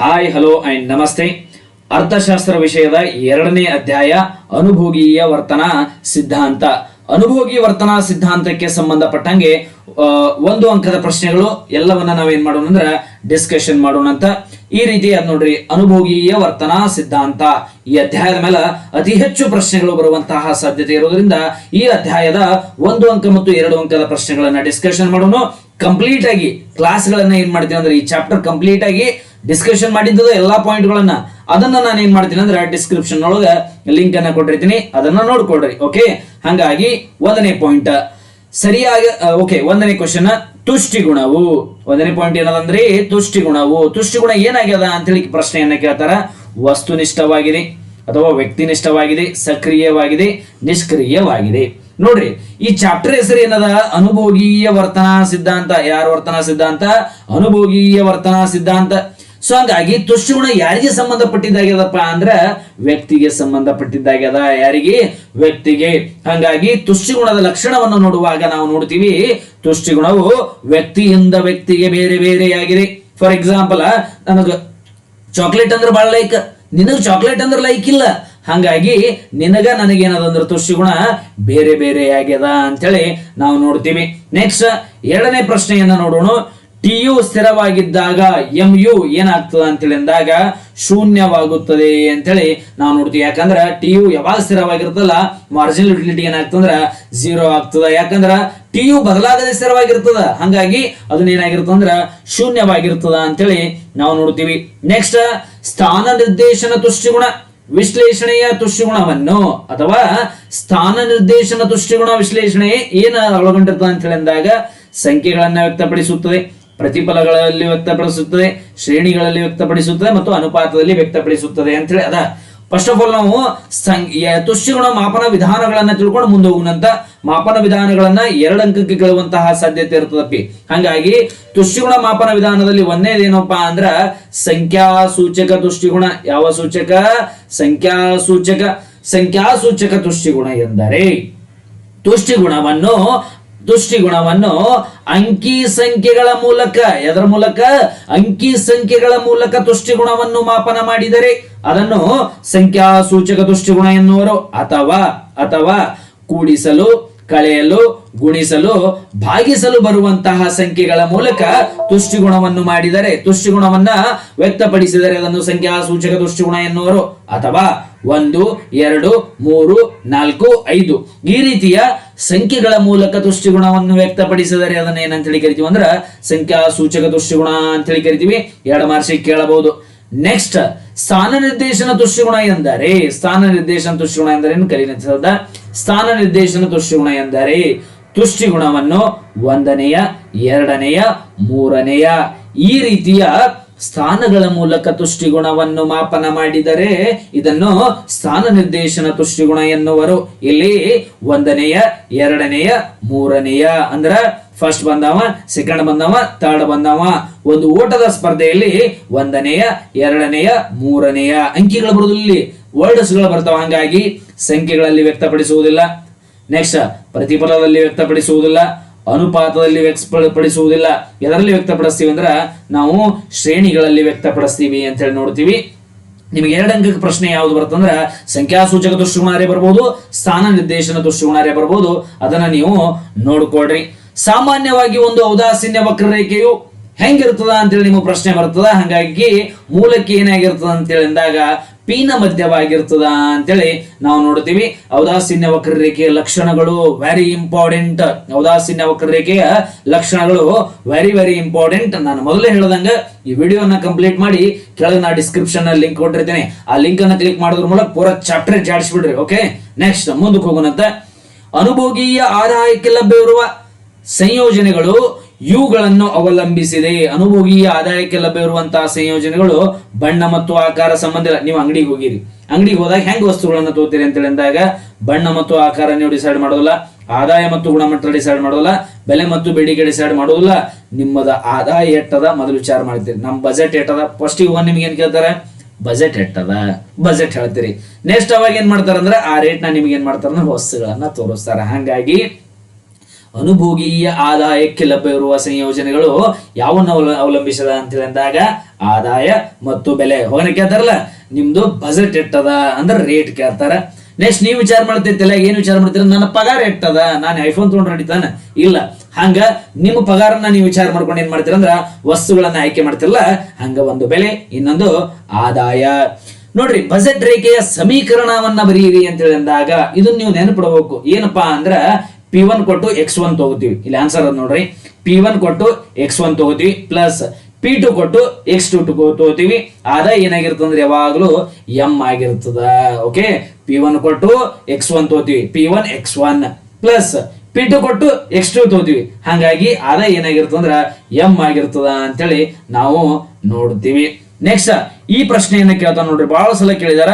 Hi, hello and ನಮಸ್ತೆ. ಅರ್ಥಶಾಸ್ತ್ರ ವಿಷಯದ ಎರಡನೇ ಅಧ್ಯಾಯ, ಅನುಭೋಗೀಯ ವರ್ತನಾ ಸಿದ್ಧಾಂತ. ಅನುಭೋಗಿ ವರ್ತನಾ ಸಿದ್ಧಾಂತಕ್ಕೆ ಸಂಬಂಧಪಟ್ಟಂಗೆ ಒಂದು ಅಂಕದ ಪ್ರಶ್ನೆಗಳು, ಎಲ್ಲವನ್ನ ನಾವೇನ್ ಮಾಡೋಣ ಅಂದ್ರೆ ಡಿಸ್ಕಷನ್ ಮಾಡೋಣ ಅಂತ. ಈ ರೀತಿ ಅದ್ ನೋಡ್ರಿ, ಅನುಭೋಗೀಯ ವರ್ತನಾ ಸಿದ್ಧಾಂತ. ಈ ಅಧ್ಯಾಯದ ಮೇಲೆ ಅತಿ ಹೆಚ್ಚು ಪ್ರಶ್ನೆಗಳು ಬರುವಂತಹ ಸಾಧ್ಯತೆ ಇರೋದ್ರಿಂದ ಈ ಅಧ್ಯಾಯದ ಒಂದು ಅಂಕ ಮತ್ತು ಎರಡು ಅಂಕದ ಪ್ರಶ್ನೆಗಳನ್ನ ಡಿಸ್ಕಷನ್ ಮಾಡೋಣ. ಕಂಪ್ಲೀಟ್ ಆಗಿ ಕ್ಲಾಸ್ಗಳನ್ನ ಏನ್ ಮಾಡ್ತೀನಿ ಅಂದ್ರೆ ಈ ಚಾಪ್ಟರ್ ಕಂಪ್ಲೀಟ್ ಆಗಿ ಡಿಸ್ಕಷನ್ ಮಾಡಿದ್ದು ಎಲ್ಲಾ ಪಾಯಿಂಟ್ಗಳನ್ನ ಅದನ್ನ ನಾನು ಏನ್ ಮಾಡ್ತೀನಿ ಅಂದ್ರೆ ಡಿಸ್ಕ್ರಿಪ್ಷನ್ ಒಳಗ ಲಿಂಕ್ ಅನ್ನ ಕೊಟ್ಟಿರ್ತೀನಿ, ಅದನ್ನ ನೋಡ್ಕೊಳ್ರಿ ಓಕೆ ಹಂಗಾಗಿ ಒಂದನೇ ಪಾಯಿಂಟ್ ಸರಿಯಾಗಿ ಓಕೆ ಒಂದನೇ ಕ್ವಶನ್ ತುಷ್ಟಿ ಗುಣವು. ಒಂದನೇ ಪಾಯಿಂಟ್ ಏನದಂದ್ರೆ ತುಷ್ಟಿ ಗುಣವು. ತುಷ್ಟಿ ಗುಣ ಏನಾಗ್ಯದ ಅಂತೇಳಿ ಪ್ರಶ್ನೆಯನ್ನ ಕೇಳ್ತಾರ? ವಸ್ತುನಿಷ್ಠವಾಗಿದೆ ಅಥವಾ ವ್ಯಕ್ತಿನಿಷ್ಠವಾಗಿದೆ, ಸಕ್ರಿಯವಾಗಿದೆ, ನಿಷ್ಕ್ರಿಯವಾಗಿದೆ. ನೋಡ್ರಿ, ಈ ಚಾಪ್ಟರ್ ಹೆಸರು ಏನದ? ಅನುಭೋಗೀಯ ವರ್ತನಾ ಸಿದ್ಧಾಂತ. ಯಾರ ವರ್ತನಾ ಸಿದ್ಧಾಂತ? ಅನುಭೋಗೀಯ ವರ್ತನಾ ಸಿದ್ಧಾಂತ. ಸೊ ಹಂಗಾಗಿ ತುಷ್ಟಿಗುಣ ಯಾರಿಗೆ ಸಂಬಂಧಪಟ್ಟಿದ್ದಾಗ್ಯದಪ್ಪ ಅಂದ್ರ ವ್ಯಕ್ತಿಗೆ ಸಂಬಂಧಪಟ್ಟಿದ್ದಾಗ್ಯದ. ಯಾರಿಗೆ? ವ್ಯಕ್ತಿಗೆ. ಹಂಗಾಗಿ ತುಷ್ಟಿಗುಣದ ಲಕ್ಷಣವನ್ನು ನೋಡುವಾಗ ನಾವು ನೋಡ್ತೀವಿ, ತುಷ್ಟಿಗುಣವು ವ್ಯಕ್ತಿಯಿಂದ ವ್ಯಕ್ತಿಗೆ ಬೇರೆ ಬೇರೆಯಾಗಿದೆ. ಫಾರ್ ಎಕ್ಸಾಂಪಲ್ ನನಗ ಚಾಕ್ಲೇಟ್ ಅಂದ್ರೆ ಬಹಳ ಲೈಕ್ ನಿನಗ್ ಚಾಕ್ಲೇಟ್ ಅಂದ್ರೆ ಲೈಕ್ ಇಲ್ಲ. ಹಂಗಾಗಿ ನಿನಗ ನನಗೇನದಂದ್ರೆ ತುಷ್ಟಿ ಗುಣ ಬೇರೆ ಬೇರೆ ಆಗ್ಯದ ಅಂತೇಳಿ ನಾವು ನೋಡ್ತೀವಿ. ನೆಕ್ಸ್ಟ್ ಎರಡನೇ ಪ್ರಶ್ನೆಯನ್ನ ನೋಡೋಣ. ಟಿ ಯು ಸ್ಥಿರವಾಗಿದ್ದಾಗ ಎಂ ಯು ಏನಾಗ್ತದ ಅಂತೇಳಿ ಅಂದಾಗ ಶೂನ್ಯವಾಗುತ್ತದೆ ಅಂತೇಳಿ ನಾವು ನೋಡ್ತೀವಿ. ಯಾಕಂದ್ರೆ ಟಿ ಯು ಯಾವಾಗ ಸ್ಥಿರವಾಗಿರ್ತಲ್ಲ ಮಾರ್ಜಿನಲ್ ಯುಟಿಲಿಟಿ ಏನಾಗ್ತಂದ್ರ ಝೀರೋ ಆಗ್ತದ. ಯಾಕಂದ್ರ ಟಿ ಯು ಬದಲಾಗದೆ ಸ್ಥಿರವಾಗಿರ್ತದ. ಹಂಗಾಗಿ ಅದನ್ನ ಏನಾಗಿರ್ತಂದ್ರ ಶೂನ್ಯವಾಗಿರ್ತದ ಅಂತೇಳಿ ನಾವು ನೋಡ್ತೀವಿ. ನೆಕ್ಸ್ಟ್ ಸ್ಥಾನ ನಿರ್ದೇಶನ ತುಷ್ಟಿಗುಣ ವಿಶ್ಲೇಷಣೆಯ ತುಷ್ಟಿಗುಣವನ್ನು ಅಥವಾ ಸ್ಥಾನ ನಿರ್ದೇಶನ ತುಷ್ಟಿಗುಣ ವಿಶ್ಲೇಷಣೆ ಏನ ಒಳಗೊಂಡಿರ್ತದೆ ಅಂತ ಹೇಳಿದಾಗ ಸಂಖ್ಯೆಗಳನ್ನ ವ್ಯಕ್ತಪಡಿಸುತ್ತದೆ, ಪ್ರತಿಫಲಗಳಲ್ಲಿ ವ್ಯಕ್ತಪಡಿಸುತ್ತದೆ, ಶ್ರೇಣಿಗಳಲ್ಲಿ ವ್ಯಕ್ತಪಡಿಸುತ್ತದೆ ಮತ್ತು ಅನುಪಾತದಲ್ಲಿ ವ್ಯಕ್ತಪಡಿಸುತ್ತದೆ ಅಂತ ಹೇಳಿ ಅದ. ಫಸ್ಟ್ ಆಫ್ ಆಲ್ ನಾವು ತುಷ್ಟಿಗುಣ ಮಾಪನ ವಿಧಾನಗಳನ್ನ ತಿಳ್ಕೊಂಡು ಮುಂದೆ ಹೋಗುವಂತ ಮಾಪನ ವಿಧಾನಗಳನ್ನ ಎರಡು ಅಂಕಕ್ಕೆ ಕೇಳುವಂತಹ ಸಾಧ್ಯತೆ ಇರ್ತದಪ್ಪಿ. ಹಂಗಾಗಿ ತುಷ್ಯಗುಣ ಮಾಪನ ವಿಧಾನದಲ್ಲಿ ಒಂದೇದೇನಪ್ಪಾ ಅಂದ್ರ ಸಂಖ್ಯಾ ಸೂಚಕ ತುಷ್ಟಿಗುಣ ಯಾವ ಸೂಚಕ? ಸಂಖ್ಯಾ ಸೂಚಕ ಸಂಖ್ಯಾ ಸೂಚಕ ತುಷ್ಟಿಗುಣ ಎಂದರೆ ತುಷ್ಟಿಗುಣವನ್ನು ತುಷ್ಟಿಗುಣವನ್ನು ಅಂಕಿ ಸಂಖ್ಯೆಗಳ ಮೂಲಕ, ಎದರ ಮೂಲಕ? ಅಂಕಿ ಸಂಖ್ಯೆಗಳ ಮೂಲಕ ತುಷ್ಟಿಗುಣವನ್ನು ಮಾಪನ ಮಾಡಿದರೆ ಅದನ್ನು ಸಂಖ್ಯಾ ಸೂಚಕ ತುಷ್ಟಿಗುಣ ಎನ್ನುವರು. ಅಥವಾ ಅಥವಾ, ಕೂಡಿಸಲು ಕಳೆಯಲು, ಗುಣಿಸಲು, ಭಾಗಿಸಲು ಬರುವಂತಹ ಸಂಖ್ಯೆಗಳ ಮೂಲಕ ತುಷ್ಟಿಗುಣವನ್ನು ಮಾಡಿದರೆ ತುಷ್ಟಿಗುಣವನ್ನ ವ್ಯಕ್ತಪಡಿಸಿದರೆ ಅದನ್ನು ಸಂಖ್ಯಾ ಸೂಚಕ ತುಷ್ಟಿಗುಣ ಎನ್ನುವರು. ಅಥವಾ ಒಂದು, ಎರಡು, ಮೂರು, ನಾಲ್ಕು, ಐದು. ಈ ರೀತಿಯ ಸಂಖ್ಯೆಗಳ ಮೂಲಕ ತುಷ್ಟಿಗುಣವನ್ನು ವ್ಯಕ್ತಪಡಿಸಿದರೆ ಅದನ್ನ ಏನಂತ ಹೇಳಿ ಕರಿತೀವಿ ಅಂದ್ರ ಸಂಖ್ಯಾ ಸೂಚಕ ತುಷ್ಟಿಗುಣ ಅಂತ ಹೇಳಿ ಕರಿತೀವಿ. ಎರಡು ಮಾರ್ಷಿಗೆ ಕೇಳಬಹುದು. ನೆಕ್ಸ್ಟ್ ಸ್ಥಾನ ನಿರ್ದೇಶನ ತುಷ್ಯಗುಣ ಎಂದರೆ ಸ್ಥಾನ ನಿರ್ದೇಶನ ತುಷ್ಯಗುಣ ಎಂದರೆ ಕಲಿನಿಸದ ಸ್ಥಾನ ನಿರ್ದೇಶನ ತುಷ್ಯಗುಣ ಎಂದರೆ ತುಷ್ಟಿಗುಣವನ್ನು ಒಂದನೆಯ, ಎರಡನೆಯ, ಮೂರನೆಯ ಈ ರೀತಿಯ ಸ್ಥಾನಗಳ ಮೂಲಕ ತುಷ್ಟಿಗುಣವನ್ನು ಮಾಪನ ಮಾಡಿದರೆ ಇದನ್ನು ಸ್ಥಾನ ನಿರ್ದೇಶನ ತುಷ್ಟಿಗುಣ ಎನ್ನುವರು. ಇಲ್ಲಿ ಒಂದನೆಯ, ಎರಡನೆಯ, ಮೂರನೆಯ ಅಂದ್ರ ಫಸ್ಟ್ ಬಂದವ ಸೆಕೆಂಡ್ ಬಂದವ ಥರ್ಡ್ ಬಂದವ. ಒಂದು ಓಟದ ಸ್ಪರ್ಧೆಯಲ್ಲಿ ಒಂದನೆಯ, ಎರಡನೆಯ, ಮೂರನೆಯ ಅಂಕಿಗಳು ಬರುವುದು ಇಲ್ಲಿ. ವರ್ಡ್ಸ್ಗಳು ಬರ್ತಾವ, ಹಂಗಾಗಿ ಸಂಖ್ಯೆಗಳಲ್ಲಿ ವ್ಯಕ್ತಪಡಿಸುವುದಿಲ್ಲ. ನೆಕ್ಸ್ಟ್ ಪ್ರತಿಫಲದಲ್ಲಿ ವ್ಯಕ್ತಪಡಿಸುವುದಿಲ್ಲ. ಅನುಪಾತದಲ್ಲಿ ವ್ಯಕ್ತಪಡಿಸುವುದಿಲ್ಲ. ಎದರಲ್ಲಿ ವ್ಯಕ್ತಪಡಿಸ್ತೀವಿ ಅಂದ್ರ ನಾವು ಶ್ರೇಣಿಗಳಲ್ಲಿ ವ್ಯಕ್ತಪಡಿಸ್ತೀವಿ ಅಂತ ಹೇಳಿ ನೋಡ್ತೀವಿ. ನಿಮಗೆ ಎರಡು ಅಂಕಕ್ಕೆ ಪ್ರಶ್ನೆ ಯಾವ್ದು ಬರುತ್ತಂದ್ರ ಸಂಖ್ಯಾಸೂಚಕ ದುಷ್ಟಗುಣಾರೇ ಬರ್ಬೋದು, ಸ್ಥಾನ ನಿರ್ದೇಶನ ದುಷ್ಟಗುಣಾರೇ ಬರ್ಬೋದು. ಅದನ್ನ ನೀವು ನೋಡ್ಕೊಳ್ರಿ. ಸಾಮಾನ್ಯವಾಗಿ ಒಂದು ಔದಾಸೀನ್ಯ ವಕ್ರರೇಖೆಯು ಹೆಂಗಿರ್ತದ ಅಂತೇಳಿ ನಿಮಗೆ ಪ್ರಶ್ನೆ ಬರ್ತದ. ಹಂಗಾಗಿ ಮೂಲಕ್ಕೆ ಏನಾಗಿರ್ತದ ಅಂತೇಳಿ ಅಂದಾಗ ಪೀನ ಮಧ್ಯವಾಗಿರ್ತದ ಅಂತೇಳಿ ನಾವು ನೋಡ್ತೀವಿ. ಔದಾಸೀನ್ಯ ವಕ್ರರೇಖೆಯ ಲಕ್ಷಣಗಳು ವೆರಿ ಇಂಪಾರ್ಟೆಂಟ್ ಔದಾಸೀನ್ಯ ವಕ್ರರೇಖೆಯ ಲಕ್ಷಣಗಳು ವೆರಿ ವೆರಿ ಇಂಪಾರ್ಟೆಂಟ್ ನಾನು ಮೊದಲೇ ಹೇಳ್ದಂಗ ಈ ವಿಡಿಯೋನ ಕಂಪ್ಲೀಟ್ ಮಾಡಿ ಕೆಳಗೆ ನಾ ಡಿಸ್ಕ್ರಿಪ್ಷನ್ ಲಿಂಕ್ ಕೊಟ್ಟಿರ್ತೀನಿ. ಆ ಲಿಂಕ್ ಅನ್ನ ಕ್ಲಿಕ್ ಮಾಡೋದ್ರ ಮೂಲಕ ಪೂರ ಚಾಪ್ಟರ್ ಜಾಡಿಸ್ಬಿಡ್ರಿ ಓಕೆ ನೆಕ್ಸ್ಟ್ ಮುಂದಕ್ಕೆ ಹೋಗೋಣಂತ. ಅನುಭೋಗೀಯ ಆದಾಯಕ್ಕೆ ಲಭ್ಯವಿರುವ ಸಂಯೋಜನೆಗಳು ಇವುಗಳನ್ನು ಅವಲಂಬಿಸಿದೆ. ಅನುಭೋಗಿಯ ಆದಾಯಕ್ಕೆ ಲಭ್ಯವಿರುವಂತಹ ಸಂಯೋಜನೆಗಳು ಬಣ್ಣ ಮತ್ತು ಆಕಾರ ಸಂಬಂಧ ಇಲ್ಲ. ನೀವು ಅಂಗಡಿಗೆ ಹೋಗಿರಿ. ಅಂಗಡಿಗೆ ಹೋದಾಗ ಹೆಂಗ್ ವಸ್ತುಗಳನ್ನ ತೋತೀರಿ ಅಂತ ಅಂದಾಗ ಬಣ್ಣ ಮತ್ತು ಆಕಾರ ನೀವು ಡಿಸೈಡ್ ಮಾಡೋದಿಲ್ಲ. ಆದಾಯ ಮತ್ತು ಗುಣಮಟ್ಟ ಡಿಸೈಡ್ ಮಾಡೋದಿಲ್ಲ. ಬೆಲೆ ಮತ್ತು ಬೇಡಿಕೆ ಡಿಸೈಡ್ ಮಾಡೋದಿಲ್ಲ. ನಿಮ್ಮದ ಆದಾಯ ಎಟ್ಟದ ಮೊದಲು ವಿಚಾರ ಮಾಡ್ತೀರಿ. ನಮ್ಮ ಬಜೆಟ್ ಎಟ್ಟದ ಫಸ್ಟ್ ಒಂದು ನಿಮ್ಗೆ ಏನ್ ಕೇಳ್ತಾರೆ? ಬಜೆಟ್ ಎಟ್ಟದ ಬಜೆಟ್ ಹೇಳ್ತೀರಿ. ನೆಕ್ಸ್ಟ್ ಅವಾಗ ಏನ್ ಮಾಡ್ತಾರಂದ್ರೆ ಆ ರೇಟ್ನ ನಿಮ್ಗೆ ಏನ್ ಮಾಡ್ತಾರ ವಸ್ತುಗಳನ್ನ ತೋರಿಸ್ತಾರ. ಹಂಗಾಗಿ ಅನುಭೋಗೀಯ ಆದಾಯಕ್ಕೆ ಲಭ್ಯವಿರುವ ಸಂಯೋಜನೆಗಳು ಯಾವನ್ನ ಅವಲ- ಅವಲಂಬಿಸದ ಅಂತ ಅಂದಾಗ ಆದಾಯ ಮತ್ತು ಬೆಲೆ. ಹೋಗನ ಕೇಳ್ತಾರಲ್ಲ? ನಿಮ್ದು ಬಜೆಟ್ ಎಟ್ಟದ ಅಂದ್ರೆ ರೇಟ್ ಕೇಳ್ತಾರ. ನೆಕ್ಸ್ಟ್ ನೀವು ವಿಚಾರ ಮಾಡ್ತಿರ್ತಿಲ್ಲ ಏನ್ ವಿಚಾರ ಮಾಡ್ತೀರ? ನನ್ನ ಪಗಾರ ಎಟ್ಟದ ನಾನು ಐಫೋನ್ ತೊಗೊಂಡ್ರೆ ನಡೀತಾನೆ ಇಲ್ಲ. ಹಂಗ ನಿಮ್ಮ ಪಗಾರನ್ನ ನೀವು ವಿಚಾರ ಮಾಡ್ಕೊಂಡು ಏನ್ ಮಾಡ್ತೀರ ಅಂದ್ರ ವಸ್ತುಗಳನ್ನ ಆಯ್ಕೆ ಮಾಡ್ತಿರಲ್ಲ, ಹಂಗ ಒಂದು ಬೆಲೆ, ಇನ್ನೊಂದು ಆದಾಯ. ನೋಡ್ರಿ, ಬಜೆಟ್ ರೇಖೆಯ ಸಮೀಕರಣವನ್ನ ಬರೀರಿ ಅಂತ ಹೇಳಿದಾಗ ಇದನ್ನ ನೀವು ನೆನಪಿಡಬೇಕು. ಏನಪ್ಪಾ ಅಂದ್ರ ಪಿ ಒನ್ ಕೊಟ್ಟು ಎಕ್ಸ್ ಒನ್ ತಗೋತೀವಿ. ಇಲ್ಲಿ ಆನ್ಸರ್ ಅದ್ ನೋಡ್ರಿ. ಪಿ ಒನ್ ಕೊಟ್ಟು ಎಕ್ಸ್ ಒನ್ ತಗೋತೀವಿ ಪ್ಲಸ್ ಪಿ ಟು ಕೊಟ್ಟು ಎಕ್ಸ್ ಟು ತಗೋತೀವಿ. ಆದ ಏನಾಗಿರ್ತದೆ ಅಂದ್ರೆ ಯಾವಾಗಲೂ ಎಂ ಆಗಿರ್ತದ. ಓಕೆ ಪಿ ಒನ್ ಕೊಟ್ಟು ಎಕ್ಸ್ ಒನ್ ತಗೋತೀವಿ. P one X one plus P two ಕೊಟ್ಟು ಎಕ್ಸ್ ಟು ತಗೋತೀವಿ. ಹಾಗಾಗಿ ಆದ ಏನಾಗಿರ್ತದ ಅಂದ್ರ ಎಂ ಆಗಿರ್ತದ ಅಂತೇಳಿ ನಾವು ನೋಡ್ತೀವಿ. ನೆಕ್ಸ್ಟ್ ಈ ಪ್ರಶ್ನೆಯನ್ನ ಕೇಳ್ತಾ ನೋಡ್ರಿ. ಬಹಳ ಸಲ ಕೇಳಿದಾರ.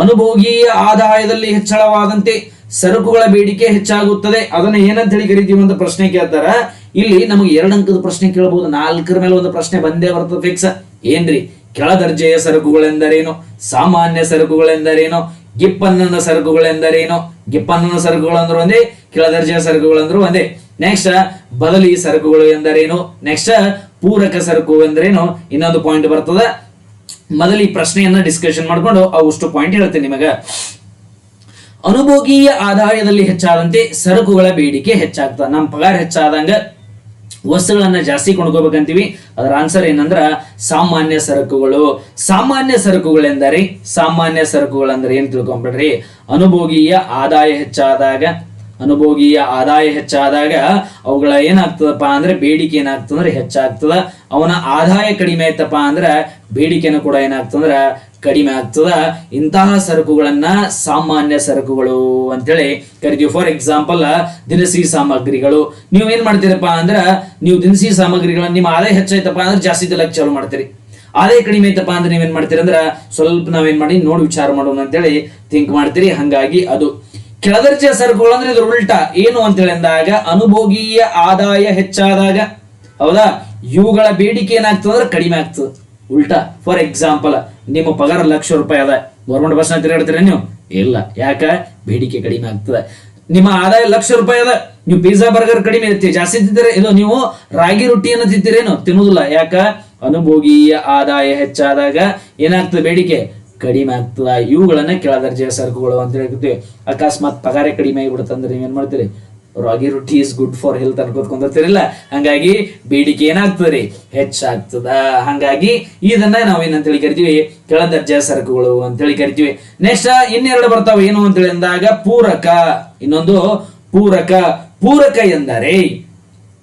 ಅನುಭೋಗೀಯ ಆದಾಯದಲ್ಲಿ ಹೆಚ್ಚಳವಾದಂತೆ ಸರಕುಗಳ ಬೇಡಿಕೆ ಹೆಚ್ಚಾಗುತ್ತದೆ. ಅದನ್ನ ಏನಂತ ಹೇಳಿ ಕರಿತೀವಿ ಅಂತ ಪ್ರಶ್ನೆ ಕೇಳ್ತಾರ? ಇಲ್ಲಿ ನಮಗೆ ಎರಡು ಅಂಕದ ಪ್ರಶ್ನೆ ಕೇಳಬಹುದು ನಾಲ್ಕರ ಮೇಲೆ ಒಂದು ಪ್ರಶ್ನೆ ಬಂದೇ ಬರ್ತದೆ ಫಿಕ್ಸ್ ಏನ್ರಿ? ಕೆಳ ದರ್ಜೆಯ ಸರಕುಗಳೆಂದರೇನು? ಸಾಮಾನ್ಯ ಸರಕುಗಳೆಂದರೇನು? ಗಿಪ್ಪನ್ನನ ಸರಕುಗಳೆಂದರೇನು? ಗಿಪ್ಪನ್ನನ ಸರಕುಗಳು ಅಂದ್ರೆ ಒಂದೇ ಕೆಳ ದರ್ಜೆಯ ಸರಕುಗಳು ಅಂದ್ರೆ ಒಂದೇ. ನೆಕ್ಸ್ಟ್ ಬದಲಿ ಸರಕುಗಳು ಎಂದರೇನು? ನೆಕ್ಸ್ಟ್ ಪೂರಕ ಸರಕು ಎಂದರೇನು? ಇನ್ನೊಂದು ಪಾಯಿಂಟ್ ಬರ್ತದ. ಮೊದಲು ಈ ಪ್ರಶ್ನೆಯನ್ನ ಡಿಸ್ಕಷನ್ ಮಾಡ್ಕೊಂಡು ಅವಷ್ಟು ಪಾಯಿಂಟ್ ಹೇಳ್ತೇನೆ ನಿಮಗೆ. ಅನುಭೋಗೀಯ ಆದಾಯದಲ್ಲಿ ಹೆಚ್ಚಾದಂತೆ ಸರಕುಗಳ ಬೇಡಿಕೆ ಹೆಚ್ಚಾಗ್ತದೆ. ನಮ್ಮ ಪಗಾರ ಹೆಚ್ಚಾದಂಗ ವಸ್ತುಗಳನ್ನ ಜಾಸ್ತಿ ಕೊಂಡ್ಕೋಬೇಕಂತೀವಿ. ಅದರ ಆನ್ಸರ್ ಏನಂದ್ರ ಸಾಮಾನ್ಯ ಸರಕುಗಳು. ಸಾಮಾನ್ಯ ಸರಕುಗಳೆಂದರೆ, ಸಾಮಾನ್ಯ ಸರಕುಗಳಂದ್ರೆ ಏನ್ ತಿಳ್ಕೊಂಬಿಡ್ರಿ? ಅನುಭೋಗೀಯ ಆದಾಯ ಹೆಚ್ಚಾದಾಗ, ಅನುಭೋಗೀಯ ಆದಾಯ ಹೆಚ್ಚಾದಾಗ ಅವುಗಳ ಏನಾಗ್ತದಪ್ಪ ಅಂದ್ರೆ ಬೇಡಿಕೆ ಏನಾಗ್ತದಂದ್ರೆ ಹೆಚ್ಚಾಗ್ತದ. ಅವನ ಆದಾಯ ಕಡಿಮೆ ಆಯ್ತಪ್ಪ ಅಂದ್ರೆ ಬೇಡಿಕೆನೂ ಕೂಡ ಏನಾಗ್ತದಂದ್ರ ಕಡಿಮೆ ಆಗ್ತದ. ಇಂತಹ ಸರಕುಗಳನ್ನ ಸಾಮಾನ್ಯ ಸರಕುಗಳು ಅಂತೇಳಿ ಕರಿತೀವಿ. ಫಾರ್ ಎಕ್ಸಾಂಪಲ್ ದಿನಸಿ ಸಾಮಗ್ರಿಗಳು. ನೀವು ಏನ್ ಮಾಡ್ತೀರಪ್ಪ ಅಂದ್ರ, ನೀವು ದಿನಸಿ ಸಾಮಗ್ರಿಗಳನ್ನ ನಿಮ್ಮ ಆದಾಯ ಹೆಚ್ಚಾಯ್ತಪ್ಪ ಅಂದ್ರೆ ಜಾಸ್ತಿ ದಲಕ್ಕೆ ಚಾಲು ಮಾಡ್ತೀರಿ. ಆದಾಯ ಕಡಿಮೆ ಐತಪ್ಪ ಅಂದ್ರೆ ನೀವೇನ್ ಮಾಡ್ತೀರಿ ಅಂದ್ರ, ಸ್ವಲ್ಪ ನಾವೇನ್ ಮಾಡಿ ನೋಡಿ ವಿಚಾರ ಮಾಡೋಣ ಅಂತೇಳಿ ಥಿಂಕ್ ಮಾಡ್ತೀರಿ. ಹಂಗಾಗಿ ಅದು. ಕೆಳದರ್ಜೆಯ ಸರಕುಗಳು ಅಂದ್ರೆ ಇದ್ರ ಉಲ್ಟಾ. ಏನು ಅಂತೇಳಿ ಅಂದಾಗ, ಅನುಭೋಗೀಯ ಆದಾಯ ಹೆಚ್ಚಾದಾಗ. ಹೌದಾ? ಇವುಗಳ ಬೇಡಿಕೆ ಏನಾಗ್ತದೆ ಅಂದ್ರೆ ಕಡಿಮೆ ಆಗ್ತದೆ. ಉಲ್ಟಾ. ಫಾರ್ ಎಕ್ಸಾಂಪಲ್ ನಿಮ್ಮ ಪಗಾರ ಲಕ್ಷ ರೂಪಾಯಿ ಅದ. ಗೌರ್ಮೆಂಟ್ ಬಸ್ ತಿರುಗಾಡ್ತೀರ ನೀವು? ಇಲ್ಲ. ಯಾಕ? ಬೇಡಿಕೆ ಕಡಿಮೆ ಆಗ್ತದೆ. ನಿಮ್ಮ ಆದಾಯ ಲಕ್ಷ ರೂಪಾಯಿ ಅದ. ನೀವು ಪಿಜ್ಜಾ ಬರ್ಗರ್ ಕಡಿಮೆ ಇರ್ತೀವಿ ಜಾಸ್ತಿ ತಿಂತೀರ? ಇದು ನೀವು ರಾಗಿ ರೊಟ್ಟಿಯನ್ನು ತಿಂತೀರೇನು ತಿನ್ನುವುದಿಲ್ಲ ಯಾಕ? ಅನುಭೋಗೀಯ ಆದಾಯ ಹೆಚ್ಚಾದಾಗ ಏನಾಗ್ತದೆ ಬೇಡಿಕೆ? ಕಡಿಮೆ ಆಗ್ತದ. ಇವುಗಳನ್ನ ಕೆಳ ದರ್ಜೆಯ ಸರಕುಗಳು ಅಂತ ಹೇಳ್ತೀವಿ ಅಕಸ್ಮಾತ್ ಪಗಾರ ಕಡಿಮೆ ಆಗಿಬಿಡುತ್ತಂದ್ರೆ ನೀವೇನ್ ಮಾಡ್ತೀರಿ? Ragi roti is good for health ಅನ್ಕೋತ್ಕೊಂಡಿರ್ತಿರಲ್ಲ ಹಂಗಾಗಿ ಬೇಡಿಕೆ ಏನಾಗ್ತದೆ ಹೆಚ್ಚಾಗ್ತದ. ಹಂಗಾಗಿ ಇದನ್ನ ನಾವೇನಂತ ಹೇಳಿ ಕರಿತೀವಿ? ಕೆಳ ಸರಕುಗಳು ಅಂತ ಹೇಳಿ ಕರಿತೀವಿ ನೆಕ್ಸ್ಟ್ ಇನ್ನೆರಡು ಬರ್ತಾವ. ಏನು ಅಂತೇಳಿ ಅಂದಾಗ ಪೂರಕ. ಇನ್ನೊಂದು ಪೂರಕ. ಪೂರಕ ಎಂದರೆ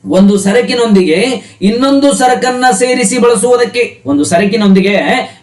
ಒಂದು ಸರಕಿನೊಂದಿಗೆ ಇನ್ನೊಂದು ಸರಕನ್ನ ಸೇರಿಸಿ ಬಳಸುವುದಕ್ಕೆ. ಒಂದು ಸರಕಿನೊಂದಿಗೆ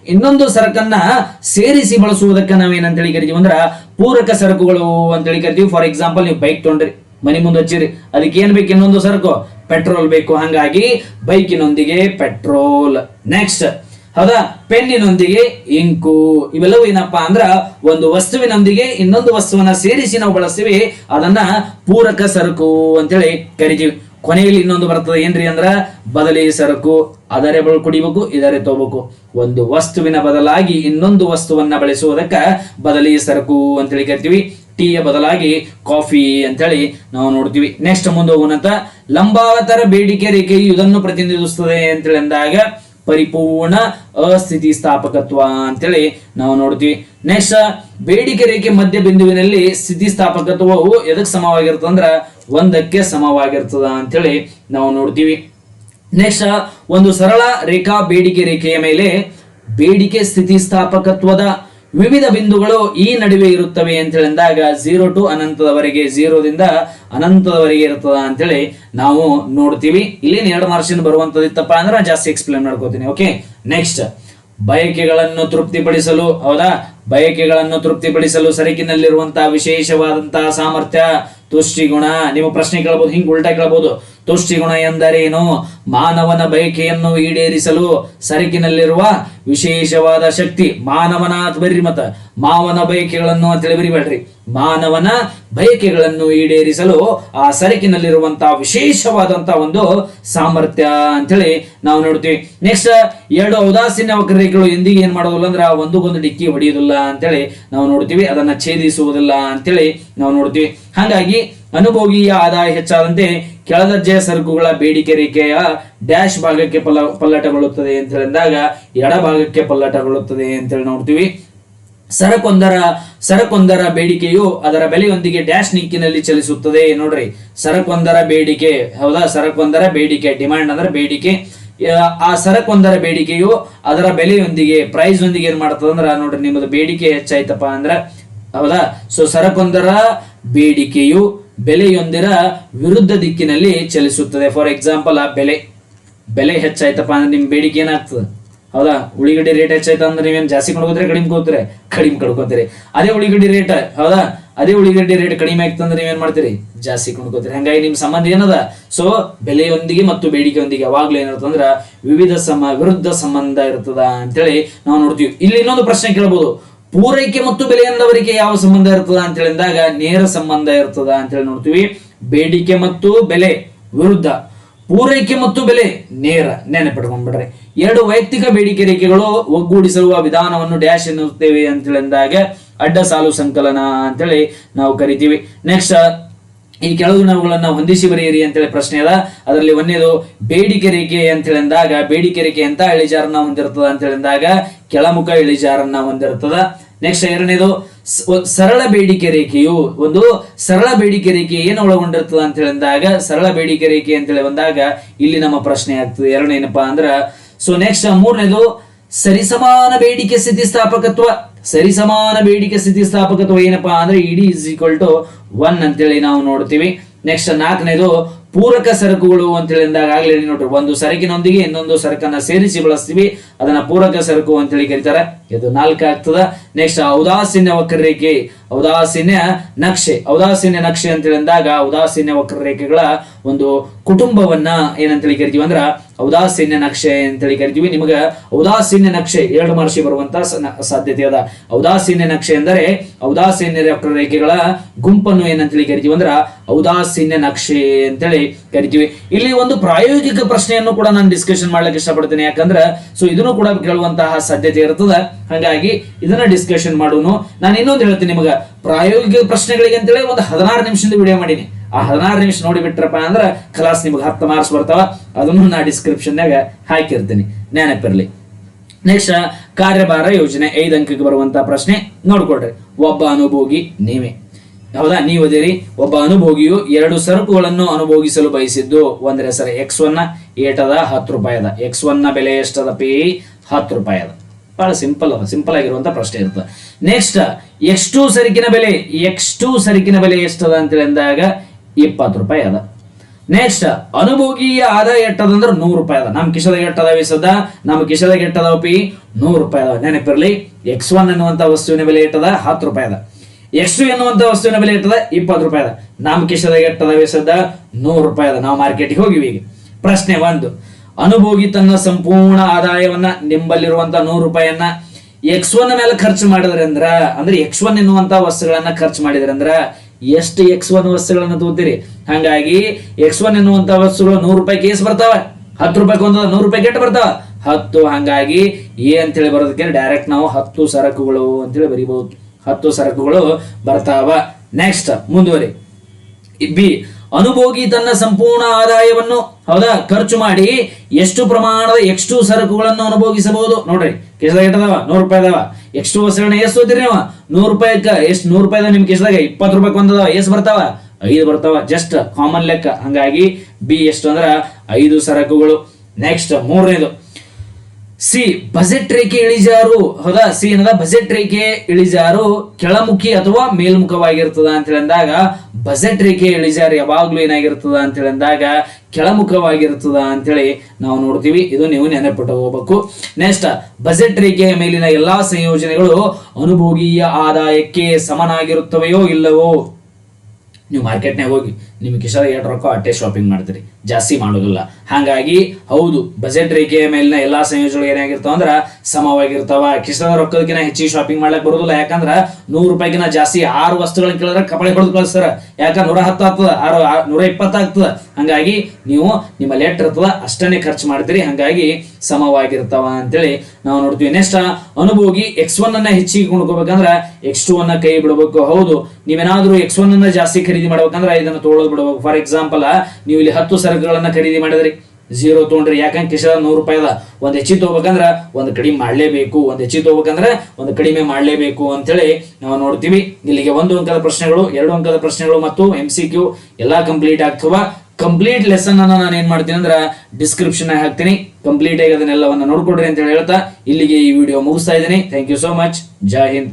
ಇನ್ನೊಂದು ಸರಕನ್ನ ಸೇರಿಸಿ ಬಳಸುವುದಕ್ಕೆ ನಾವೇನಂತೇಳಿ ಕರಿತೀವಿ? ಅಂದ್ರ ಪೂರಕ ಸರಕುಗಳು ಅಂತೇಳಿ ಕರಿತೀವಿ. ಫಾರ್ ಎಕ್ಸಾಂಪಲ್ ನೀವು ಬೈಕ್ ತೊಗೊಂಡ್ರಿ. ಮನಿ ಮುಂದೆ ಹಚ್ಚಿರಿ. ಅದಕ್ಕೆ ಏನು ಬೇಕು ಇನ್ನೊಂದು ಸರಕು? ಪೆಟ್ರೋಲ್ ಬೇಕು. ಹಂಗಾಗಿ ಬೈಕಿನೊಂದಿಗೆ ಪೆಟ್ರೋಲ್. ನೆಕ್ಸ್ಟ್ ಹೌದಾ? ಪೆನ್ನಿನೊಂದಿಗೆ ಇಂಕು. ಇವೆಲ್ಲವೂ ಏನಪ್ಪಾ ಅಂದ್ರ ಒಂದು ವಸ್ತುವಿನೊಂದಿಗೆ ಇನ್ನೊಂದು ವಸ್ತುವನ್ನ ಸೇರಿಸಿ ನಾವು ಬಳಸ್ತೀವಿ. ಅದನ್ನ ಪೂರಕ ಸರಕು ಅಂತೇಳಿ ಕರಿತೀವಿ. ಕೊನೆಯಲ್ಲಿ ಇನ್ನೊಂದು ಬರ್ತದೆ. ಏನ್ರಿ ಅಂದ್ರ ಬದಲಿ ಸರಕು. ಅದರೆ ಬಳ ಕುಡಿಬೇಕು, ಇದರೆ ತಗೋಬೇಕು. ಒಂದು ವಸ್ತುವಿನ ಬದಲಾಗಿ ಇನ್ನೊಂದು ವಸ್ತುವನ್ನ ಬಳಸುವುದಕ್ಕ ಬದಲಿ ಸರಕು ಅಂತೇಳಿ ಕರಿತೀವಿ. ಟೀಯ ಬದಲಾಗಿ ಕಾಫಿ ಅಂತೇಳಿ ನಾವು ನೋಡ್ತೀವಿ. ನೆಕ್ಸ್ಟ್ ಮುಂದೆ ಹೋಗೋಣಂತ. ಲಂಬಾವತರ ಬೇಡಿಕೆ ರೇಖೆಯು ಇದನ್ನು ಪ್ರತಿನಿಧಿಸುತ್ತದೆ ಅಂತೇಳಿ ಅಂದಾಗ ಪರಿಪೂರ್ಣ ಅಸ್ಥಿತಿ ಸ್ಥಾಪಕತ್ವ ಅಂತೇಳಿ ನಾವು ನೋಡ್ತೀವಿ. ನೆಕ್ಸ್ಟ್ ಬೇಡಿಕೆ ರೇಖೆ ಮಧ್ಯ ಬಿಂದುವಿನಲ್ಲಿ ಸ್ಥಿತಿಸ್ಥಾಪಕತ್ವವು ಎದಕ್ ಸಮವಾಗಿರ್ತದೆ ಅಂದ್ರ ಒಂದಕ್ಕೆ ಸಮವಾಗಿರ್ತದ ಅಂತೇಳಿ ನಾವು ನೋಡ್ತೀವಿ. ನೆಕ್ಸ್ಟ್ ಒಂದು ಸರಳ ರೇಖಾ ಬೇಡಿಕೆ ರೇಖೆಯ ಮೇಲೆ ಬೇಡಿಕೆ ಸ್ಥಿತಿಸ್ಥಾಪಕತ್ವದ ವಿವಿಧ ಬಿಂದುಗಳು ಈ ನಡುವೆ ಇರುತ್ತವೆ ಅಂತ ಹೇಳಿದಾಗ ಝೀರೋ ಟು ಅನಂತದವರೆಗೆ ಝೀರೋದಿಂದ ಅನಂತದವರೆಗೆ ಅಂತ ಅಂತೇಳಿ ನಾವು ನೋಡ್ತೀವಿ. ಇಲ್ಲಿ ಎರಡು ಮಾರ್ಕ್ಸಿನ ಇತ್ತಪ್ಪ ಅಂದ್ರೆ ಜಾಸ್ತಿ ಎಕ್ಸ್ಪ್ಲೇನ್ ಮಾಡ್ಕೋತೀನಿ ಓಕೆ ನೆಕ್ಸ್ಟ್ ಬಯಕೆಗಳನ್ನು ತೃಪ್ತಿಪಡಿಸಲು, ಹೌದಾ? ಬಯಕೆಗಳನ್ನು ತೃಪ್ತಿಪಡಿಸಲು ಸರಕಿನಲ್ಲಿರುವಂತಹ ವಿಶೇಷವಾದಂತಹ ಸಾಮರ್ಥ್ಯ, ತುಷ್ಟಿಗುಣ ನಿಮ್ಮ ಪ್ರಶ್ನೆ ಕೇಳಬಹುದು ಹಿಂಗ್ ಉಲ್ಟಾ ಕೇಳಬಹುದು ತುಷ್ಟಿಗುಣ ಎಂದರೇನು? ಮಾನವನ ಬಯಕೆಯನ್ನು ಈಡೇರಿಸಲು ಸರಕಿನಲ್ಲಿರುವ ವಿಶೇಷವಾದ ಶಕ್ತಿ, ಮಾನವನ ಬರ್ರಿ ಮತ್ತ ಮಾವನ ಬಯಕೆಗಳನ್ನು ಅಂತೇಳಿ ಬರಿಬೇಡ್ರಿ ಮಾನವನ ಬಯಕೆಗಳನ್ನು ಈಡೇರಿಸಲು ಆ ಸರಕಿನಲ್ಲಿರುವಂತಹ ವಿಶೇಷವಾದಂತಹ ಒಂದು ಸಾಮರ್ಥ್ಯ ಅಂತೇಳಿ ನಾವು ನೋಡ್ತೀವಿ. ನೆಕ್ಸ್ಟ್ ಎರಡು ಔದಾಸೀನ ವಕ್ರರೇಖೆಗಳು ಎಂದಿಗೆ ಏನ್ ಮಾಡೋದಿಲ್ಲ ಅಂದ್ರೆ ಆ ಒಂದಕ್ಕೊಂದು ಡಿಕ್ಕಿ ಹೊಡೆಯುವುದಿಲ್ಲ ಅಂತೇಳಿ ನಾವು ನೋಡ್ತೀವಿ. ಅದನ್ನ ಛೇದಿಸುವುದಿಲ್ಲ ಅಂತೇಳಿ ನಾವು ನೋಡ್ತೀವಿ. ಹಾಗಾಗಿ ಅನುಭೋಗಿಯ ಆದಾಯ ಹೆಚ್ಚಾದಂತೆ ಕೆಳದರ್ಜೆಯ ಸರಕುಗಳ ಬೇಡಿಕೆ ರೇಖೆಯ ಡ್ಯಾಶ್ ಭಾಗಕ್ಕೆ ಪಲ್ಲ ಪಲ್ಲಟಗೊಳ್ಳುತ್ತದೆ ಅಂತ ಹೇಳಿದಾಗ ಎಡ ಭಾಗಕ್ಕೆ ಪಲ್ಲಟಗೊಳ್ಳುತ್ತದೆ ಅಂತೇಳಿ ನೋಡ್ತೀವಿ. ಸರಕೊಂದರ ಸರಕೊಂದರ ಬೇಡಿಕೆಯು ಅದರ ಬೆಲೆಯೊಂದಿಗೆ ಡ್ಯಾಶ್ ನಿಕ್ಕಿನಲ್ಲಿ ಚಲಿಸುತ್ತದೆ ನೋಡ್ರಿ. ಸರಕೊಂದರ ಬೇಡಿಕೆ ಹೌದಾ? ಸರಕೊಂದರ ಬೇಡಿಕೆ ಡಿಮ್ಯಾಂಡ್ ಅಂದ್ರೆ ಬೇಡಿಕೆ. ಆ, ಸರಕೊಂದರ ಬೇಡಿಕೆಯು ಅದರ ಬೆಲೆಯೊಂದಿಗೆ ಪ್ರೈಸ್ ಒಂದಿಗೆ ಏನ್ ಮಾಡ್ತದ ಅಂದ್ರೆ ನೋಡ್ರಿ ನಿಮ್ಮದು ಬೇಡಿಕೆ ಹೆಚ್ಚಾಯ್ತಪ್ಪ ಅಂದ್ರ ಹೌದಾ? ಸೊ ಸರಕೊಂದರ ಬೇಡಿಕೆಯು ಬೆಲೆಯೊಂದರ ವಿರುದ್ಧ ದಿಕ್ಕಿನಲ್ಲಿ ಚಲಿಸುತ್ತದೆ. ಫಾರ್ ಎಕ್ಸಾಂಪಲ್ ಆ ಬೆಲೆ ಬೆಲೆ ಹೆಚ್ಚಾಯ್ತಪ್ಪ ಅಂದ್ರೆ ನಿಮ್ ಬೇಡಿಕೆ ಏನಾಗ್ತದೆ? ಹೌದಾ? ಉಳಿಗಡ್ಡಿ ರೇಟ್ ಹೆಚ್ಚಾಯ್ತು ಅಂದ್ರೆ ನೀವೇನು ಜಾಸ್ತಿ ಕೊಂಡ್ಕೋತೀರಿ ಕಡಿಮೆ ಕೊಡ್ತೀರಿ? ಕಡಿಮೆ ಕಡ್ಕೋತೀರಿ ಅದೇ ಉಳಿಗಡ್ಡಿ ರೇಟ್ ಹೌದಾ? ಅದೇ ಉಳಿಗಡ್ಡಿ ರೇಟ್ ಕಡಿಮೆ ಅಂದ್ರೆ ನೀವೇನ್ ಮಾಡ್ತೀರಿ? ಜಾಸ್ತಿ ಕೊಂಡ್ಕೋತೀರಿ. ಹಂಗಾಗಿ ನಿಮ್ ಸಂಬಂಧ ಏನದ? ಸೊ ಬೆಲೆಯೊಂದಿಗೆ ಮತ್ತು ಬೇಡಿಕೆಯೊಂದಿಗೆ ಯಾವಾಗ್ಲೂ ಅಂದ್ರೆ ವಿವಿಧ ಸಮ, ವಿರುದ್ಧ ಸಂಬಂಧ ಇರ್ತದ ಅಂತೇಳಿ ನಾವು ನೋಡ್ತೀವಿ. ಇಲ್ಲಿ ಇನ್ನೊಂದು ಪ್ರಶ್ನೆ ಕೇಳಬಹುದು ಪೂರೈಕೆ ಮತ್ತು ಬೆಲೆ ನಡವಳಿಕೆ ಯಾವ ಸಂಬಂಧ ಇರ್ತದ ಅಂತ ಹೇಳಿದಾಗ ನೇರ ಸಂಬಂಧ ಇರ್ತದ ಅಂತ ಹೇಳಿ ನೋಡ್ತೀವಿ. ಬೇಡಿಕೆ ಮತ್ತು ಬೆಲೆ ವಿರುದ್ಧ. ಪೂರೈಕೆ ಮತ್ತು ಬೆಲೆ ನೇರ. ನೆನಪಿಟ್ಕೊಂಡ್ಬಿಡ್ರಿ ಎರಡು ವೈಯಕ್ತಿಕ ಬೇಡಿಕೆ ರೇಖೆಗಳು ಒಗ್ಗೂಡಿಸುವ ವಿಧಾನವನ್ನು ಡ್ಯಾಶ್ ಎನ್ನುತ್ತೇವೆ ಅಂತ ಹೇಳಿದಾಗ ಅಡ್ಡ ಸಾಲು ಸಂಕಲನ ಅಂತೇಳಿ ನಾವು ಕರಿತೀವಿ. ನೆಕ್ಸ್ಟ್ ಈ ಕೆಳಗಿನವುಗಳನ್ನ ಹೊಂದಿಸಿ ಬರೆಯಿರಿ ಅಂತೇಳಿ ಪ್ರಶ್ನೆ ಅದ. ಅದರಲ್ಲಿ ಒಂದೇದು ಬೇಡಿಕೆ ರೇಖೆ ಅಂತ ಹೇಳಿದಾಗ, ಬೇಡಿಕೆ ರೇಖೆ ಅಂತ ಇಳಿಜಾರನ್ನ ಹೊಂದಿರ್ತದ ಅಂತ ಹೇಳಿದಾಗ ಕೆಳಮುಖ ಇಳಿಜಾರನ್ನ ಹೊಂದಿರ್ತದ. ನೆಕ್ಸ್ಟ್ ಎರಡನೇದು ಸರಳ ಬೇಡಿಕೆ ರೇಖೆಯು ಒಂದು ಸರಳ ಬೇಡಿಕೆ ರೇಖೆ ಏನು ಒಳಗೊಂಡಿರ್ತದ ಅಂತ ಹೇಳಿದಾಗ, ಸರಳ ಬೇಡಿಕೆ ರೇಖೆ ಅಂತ ಹೇಳಿ ಬಂದಾಗ ಇಲ್ಲಿ ನಮ್ಮ ಪ್ರಶ್ನೆ ಆಗ್ತದೆ. ಎರಡನೇನಪ್ಪಾ ಅಂದ್ರ ಸೊ ನೆಕ್ಸ್ಟ್ ಮೂರನೇದು, ಸರಿಸಮಾನ ಬೇಡಿಕೆ ಸ್ಥಿತಿಸ್ಥಾಪಕತ್ವ. ಸರಿಸಮಾನ ಬೇಡಿಕೆ ಸ್ಥಿತಿಸ್ಥಾಪಕತ್ವ ಏನಪ್ಪಾ ಅಂದ್ರೆ ED is equal to one ಅಂತೇಳಿ ನಾವು ನೋಡ್ತೀವಿ. ನೆಕ್ಸ್ಟ್ ನಾಲ್ಕನೇದು ಪೂರಕ ಸರಕುಗಳು ಅಂತ ಹೇಳಿದಾಗ ಆಗ್ಲೇ ನೋಡ್ರಿ ಒಂದು ಸರಕಿನೊಂದಿಗೆ ಇನ್ನೊಂದು ಸರಕನ್ನ ಸೇರಿಸಿ ಬಳಸ್ತೀವಿ, ಅದನ್ನ ಪೂರಕ ಸರಕು ಅಂತ ಹೇಳಿ ಕರೀತಾರೆ. ಇದು ನಾಲ್ಕು ಆಗ್ತದ. ನೆಕ್ಸ್ಟ್ ಔದಾಸೀನ್ಯ ವಕ್ರರೇಖೆ. ಔದಾಸೀನ್ಯ ನಕ್ಷೆ. ಔದಾಸೀನ್ಯ ನಕ್ಷೆ ಅಂತ ಹೇಳಿದಾಗ ಔದಾಸೀನ್ಯ ವಕ್ರರೇಖೆಗಳ ಒಂದು ಕುಟುಂಬವನ್ನ ಏನಂತೇಳಿ ಕರಿತೀವಿ ಅಂದ್ರ, ಔದಾಸೀನ್ಯ ನಕ್ಷೆ ಅಂತೇಳಿ ಕರಿತೀವಿ. ನಿಮಗೆ ಔದಾಸೀನ್ಯ ನಕ್ಷೆ ಎರಡು ಮಾರ್ಷಿ ಬರುವಂತ ಸಾಧ್ಯತೆ ಅದ. ಔದಾಸೀನ್ಯ ನಕ್ಷೆ ಎಂದರೆ, ಔದಾಸೀನ್ಯ ವಕ್ರರೇಖೆಗಳ ಗುಂಪನ್ನು ಏನಂತೇಳಿ ಕರಿತೀವಿ ಅಂದ್ರ, ಔದಾಸೀನ್ಯ ನಕ್ಷೆ ಅಂತೇಳಿ ಕರಿತೀವಿ. ಇಲ್ಲಿ ಒಂದು ಪ್ರಾಯೋಗಿಕ ಪ್ರಶ್ನೆಯನ್ನು ಕೂಡ ನಾನು ಡಿಸ್ಕಷನ್ ಮಾಡ್ಲಿಕ್ಕೆ ಇಷ್ಟಪಡ್ತೇನೆ. ಯಾಕಂದ್ರೆ ಸೊ ಇದನ್ನು ಕೂಡ ಕೇಳುವಂತಹ ಸಾಧ್ಯತೆ ಇರ್ತದ. ಹಾಗಾಗಿ ಇದನ್ನ ಡಿಸ್ಕಷನ್ ಮಾಡೋನು. ನಾನು ಇನ್ನೊಂದು ಹೇಳ್ತೀನಿ ನಿಮಗ. ಪ್ರಾಯೋಗಿಕ ಪ್ರಶ್ನೆಗಳಿಗೆ ಅಂತೇಳಿ ಒಂದು ಹದಿನಾರು ನಿಮಿಷದ ವಿಡಿಯೋ ಮಾಡೀನಿ. ಆ ಹದಿನಾರು ನಿಮಿಷ ನೋಡಿ ಬಿಟ್ರಪ್ಪ ಅಂದ್ರೆ ಕ್ಲಾಸ್ ನಿಮ್ಗೆ ಹತ್ತು ಮಾರ್ಕ್ಸ್ ಬರ್ತಾವ. ಅದನ್ನು ನಾ ಡಿಸ್ಕ್ರಿಪ್ಷನ್ಯಾಗ ಹಾಕಿರ್ತೀನಿ. ನೆನಪಿರ್ಲಿ. ನೆಕ್ಸ್ಟ್ ಕಾರ್ಯಭಾರ ಯೋಜನೆ ಐದು ಅಂಕಕ್ಕೆ ಬರುವಂತ ಪ್ರಶ್ನೆ. ನೋಡ್ಕೊಳ್ರಿ. ಒಬ್ಬ ಅನುಭೋಗಿ ನೀವೇ. ಹೌದಾ? ನೀವು ಅದೇರಿ ಒಬ್ಬ ಅನುಭೋಗಿಯು ಎರಡು ಸರಕುಗಳನ್ನು ಅನುಭೋಗಿಸಲು ಬಯಸಿದ್ದು, ಒಂದ್ರ ಹೆಸರು ಎಕ್ಸ್ ಒನ್ ಏಟದ ಹತ್ತು ರೂಪಾಯದ. ಎಕ್ಸ್ ಒನ್ನ ಬೆಲೆ ಎಷ್ಟದ ಪಿ? ಹತ್ತು ರೂಪಾಯದ. ಬಹಳ ಸಿಂಪಲ್ ಸಿಂಪಲ್ ಆಗಿರುವಂತ ಪ್ರಶ್ನೆ ಇರ್ತದೆ. ನೆಕ್ಸ್ಟ್ ಎಕ್ಸ್ ಟು ಸರಕಿನ ಬೆಲೆ ಎಕ್ಸ್ ಟು ಸರಕಿನ ಬೆಲೆ ಎಷ್ಟದ ಅಂತೇಳಿ ಅಂದಾಗ ಇಪ್ಪತ್ತು ರೂಪಾಯಿ ಅದ ನೆಕ್ಸ್ಟ್ ಅನುಭೋಗಿಯ ಆದಾಯ ಎಟ್ಟದ ಅಂದ್ರೆ ನೂರು ರೂಪಾಯಿ ಅದ ನಮ್ಮ ಕಿಶದಾಗ ಎಟ್ಟದ ಸದ ನಮ್ಮ ಕಿಶದಾಗ ಎಟ್ಟದ ಪಿ? ನೂರು ರೂಪಾಯಿ ಅದ ನೆನಪಿರ್ಲಿ ಎಕ್ಸ್ ಒನ್ ಅನ್ನುವಂತ ವಸ್ತುವಿನ ಬೆಲೆ ಎಟ್ಟದ? ಹತ್ತು ರೂಪಾಯಿ ಅದ ಎಕ್ಸ್ ಎನ್ನುವಂಥ ವಸ್ತುವಿನ ಬೆಲೆ ಇರ್ತದೆ? ಇಪ್ಪತ್ತು ರೂಪಾಯಿ ಅದ. ನಮ್ಮ ಎಟ್ಟದ ಸದ ನೂರು ರೂಪಾಯಿ ಅದ. ನಾವು ಮಾರ್ಕೆಟ್ಗೆ ಹೋಗಿವಿ ಈಗ. ಪ್ರಶ್ನೆ ಒಂದು. ಅನುಭೋಗಿ ತನ್ನ ಸಂಪೂರ್ಣ ಆದಾಯವನ್ನ ನಿಂಬಲ್ಲಿರುವಂತ ನೂರು ರೂಪಾಯಿಯನ್ನ ಎಕ್ಸ್ ಒನ್ ಮೇಲೆ ಖರ್ಚು ಮಾಡಿದ್ರೆ ಅಂದ್ರ, ಅಂದ್ರೆ ಎಕ್ಸ್ ಒನ್ ಎನ್ನುವಂತ ವಸ್ತುಗಳನ್ನ ಖರ್ಚು ಮಾಡಿದ್ರೆ ಅಂದ್ರ, ಎಷ್ಟು ಎಕ್ಸ್ ಒನ್ ವಸ್ತುಗಳನ್ನ ತಗೋತೀರಿ? ಹಂಗಾಗಿ ಎಕ್ಸ್ ಒನ್ ಎನ್ನುವಂತ ವಸ್ತುಗಳು ನೂರು ರೂಪಾಯಿ ಕೇಸ್ ಬರ್ತಾವ. ಹತ್ತು ರೂಪಾಯಿ ಒಂದು ನೂರು ರೂಪಾಯಿ ಕೆಟ್ಟ ಬರ್ತಾವ. ಹತ್ತು, ಹಂಗಾಗಿ ಏ ಅಂತೇಳಿ ಬರೋದಕ್ಕೆ ಡೈರೆಕ್ಟ್ ನಾವು ಹತ್ತು ಸರಕುಗಳು ಅಂತೇಳಿ ಬರಿಬಹುದು. ಹತ್ತು ಸರಕುಗಳು ಬರ್ತಾವ. ನೆಕ್ಸ್ಟ್ ಮುಂದುವರಿ. ಬಿ ಅನುಭೋಗಿ ತನ್ನ ಸಂಪೂರ್ಣ ಆದಾಯವನ್ನು, ಹೌದಾ, ಖರ್ಚು ಮಾಡಿ ಎಷ್ಟು ಪ್ರಮಾಣದ ಎಷ್ಟು ಸರಕುಗಳನ್ನು ಅನುಭೋಗಿಸಬಹುದು. ನೋಡ್ರಿ, ಕೇಸದಾಗ ಇಟ್ಟದವ ನೂರು ರೂಪಾಯಿ ಅದಾವ. ಎಷ್ಟು ವಸ್ತುಗಳನ್ನ ಎಷ್ಟು ಓದಿರಿ ನೀವು? ನೂರು ರೂಪಾಯಿಕ ಎಷ್ಟು ನೂರು ರೂಪಾಯಿ ನಿಮ್ ಕೇಸದಾಗ? ಇಪ್ಪತ್ತು ರೂಪಾಯಿ ಒಂದದ ಎಷ್ಟು ಬರ್ತಾವ? ಐದು ಬರ್ತಾವ. ಜಸ್ಟ್ ಕಾಮನ್ ಲೆಕ್ಕ. ಹಂಗಾಗಿ ಬಿ ಎಷ್ಟು ಅಂದ್ರ ಐದು ಸರಕುಗಳು. ನೆಕ್ಸ್ಟ್ ಮೂರನೇದು. ಸಿ, ಬಜೆಟ್ ರೇಖೆ ಇಳಿಜಾರು. ಹೌದಾ? ಸಿ ಏನದ? ಬಜೆಟ್ ರೇಖೆ ಇಳಿಜಾರು, ಕೆಳಮುಖಿ ಅಥವಾ ಮೇಲ್ಮುಖವಾಗಿರ್ತದ ಅಂತ ಹೇಳಿದಾಗ, ಬಜೆಟ್ ರೇಖೆ ಇಳಿಜಾರು ಯಾವಾಗ್ಲೂ ಏನಾಗಿರ್ತದ ಅಂತ ಹೇಳಿದಾಗ, ಕೆಳಮುಖವಾಗಿರ್ತದ ಅಂತೇಳಿ ನಾವು ನೋಡ್ತೀವಿ. ಇದು ನೀವು ನೆನಪಿಟ್ಟು ಹೋಗ್ಬೇಕು. ನೆಕ್ಸ್ಟ್ ಬಜೆಟ್ ರೇಖೆಯ ಮೇಲಿನ ಎಲ್ಲಾ ಸಂಯೋಜನೆಗಳು ಅನುಭೋಗೀಯ ಆದಾಯಕ್ಕೆ ಸಮನಾಗಿರುತ್ತವೆಯೋ ಇಲ್ಲವೋ? ನೀವು ಮಾರ್ಕೆಟ್ನಾಗ ಹೋಗಿ ನಿಮ್ ಕಿಶದ ಎರಡು ರೊಕ್ಕ ಅಟ್ಟೆ ಶಾಪಿಂಗ್ ಮಾಡ್ತೀರಿ. ಜಾಸ್ತಿ ಮಾಡೋದಿಲ್ಲ. ಹಾಗಾಗಿ ಹೌದು ಬಜೆಟ್ ರೇಖೆಯ ಮೇಲಿನ ಎಲ್ಲಾ ಸಂಯೋಜನೆಗಳು ಏನಾಗಿರ್ತಾವ ಅಂದ್ರ ಸಮವಾಗಿರ್ತಾವ. ಕಿಶದ ರೊಕ್ಕದಕ್ಕಿಂತ ಹೆಚ್ಚಿಗೆ ಶಾಪಿಂಗ್ ಮಾಡ್ಲಕ್ ಬರೋದಿಲ್ಲ. ಯಾಕಂದ್ರ ನೂರು ರೂಪಾಯಿಗಿನ ಜಾಸ್ತಿ ಆರು ವಸ್ತುಗಳನ್ನ ಕೇಳಿದ್ರೆ ಕಪಳೆ ಹೊಡೆದು ಕಳಿಸ್ತಾರ. ಯಾಕ ನೂರ ಹತ್ತು ಆಗ್ತದ? ಆರು ನೂರ ಇಪ್ಪತ್ತು ಆಗ್ತದ? ಹಂಗಾಗಿ ನೀವು ನಿಮ್ಮ ಲೆಟ್ ಇರ್ತದ, ಅಷ್ಟನ್ನೇ ಖರ್ಚು ಮಾಡ್ತೀರಿ. ಹಂಗಾಗಿ ಸಮವಾಗಿರ್ತಾವ ಅಂತೇಳಿ ನಾವು ನೋಡ್ತೀವಿ. ನೆಕ್ಸ್ಟ್ ಅನುಭೋಗಿ ಎಕ್ಸ್ ಒನ್ ಅನ್ನ ಹೆಚ್ಚಿಗೆ ಕೊಂಡ್ಕೋಬೇಕಂದ್ರ ಎಕ್ಸ್ ಟೂ ಅನ್ನ ಕೈ ಬಿಡಬೇಕು. ಹೌದು, ನೀವೇನಾದ್ರೂ ಎಕ್ಸ್ ಒನ್ ಅನ್ನ ಜಾಸ್ತಿ ಖರೀದಿ ಮಾಡ್ಬೇಕಂದ್ರ ಇದನ್ನ ತೊಗೊಳೋದು ಬಿಡಬೇಕು ಫಾರ್ ಎಕ್ಸಾಂಪಲ್ ನೀವು ಇಲ್ಲಿ ಹತ್ತು ಸರಕುಗಳನ್ನ ಖರೀದಿ ಮಾಡಿದ್ರಿ. ಝೀರೋ ತೊಗೊಂಡ್ರಿ. ಯಾಕಂದ್ರೆ ಕಿಶದ ನೂರು ರೂಪಾಯಿ ಅದ? ಒಂದ್ ಹೆಚ್ಚಿಗೆ ತಗೋಬೇಕಂದ್ರ ಒಂದ್ ಕಡಿಮೆ ಮಾಡ್ಲೇಬೇಕು. ಒಂದ್ ಹೆಚ್ಚಿ ತಗೋಬೇಕಂದ್ರ ಒಂದ್ ಕಡಿಮೆ ಮಾಡ್ಲೇಬೇಕು ಅಂತೇಳಿ ನಾವು ನೋಡ್ತೀವಿ. ಇಲ್ಲಿಗೆ ಒಂದು ಅಂಕದ ಪ್ರಶ್ನೆಗಳು, ಎರಡು ಅಂಕದ ಪ್ರಶ್ನೆಗಳು ಮತ್ತು ಎಂ ಸಿ ಕ್ಯೂ ಎಲ್ಲಾ ಕಂಪ್ಲೀಟ್ ಆಗ್ತವ. ಕಂಪ್ಲೀಟ್ ಲೆಸನ್ ಅನ್ನ ನಾನು ಏನ್ ಮಾಡ್ತೀನಿ ಅಂದ್ರ ಡಿಸ್ಕ್ರಿಪ್ಷನ್ ಹಾಕ್ತೀನಿ. ಕಂಪ್ಲೀಟ್ ಆಗಿ ಅದನ್ನೆಲ್ಲವನ್ನ ನೋಡ್ಕೊಡ್ರಿ ಅಂತ ಹೇಳಿ ಹೇಳ್ತಾ ಇಲ್ಲಿಗೆ ಈ ವಿಡಿಯೋ ಮುಗಿಸ್ತಾ ಇದ್ದೀನಿ. Thank you so much Jai Hind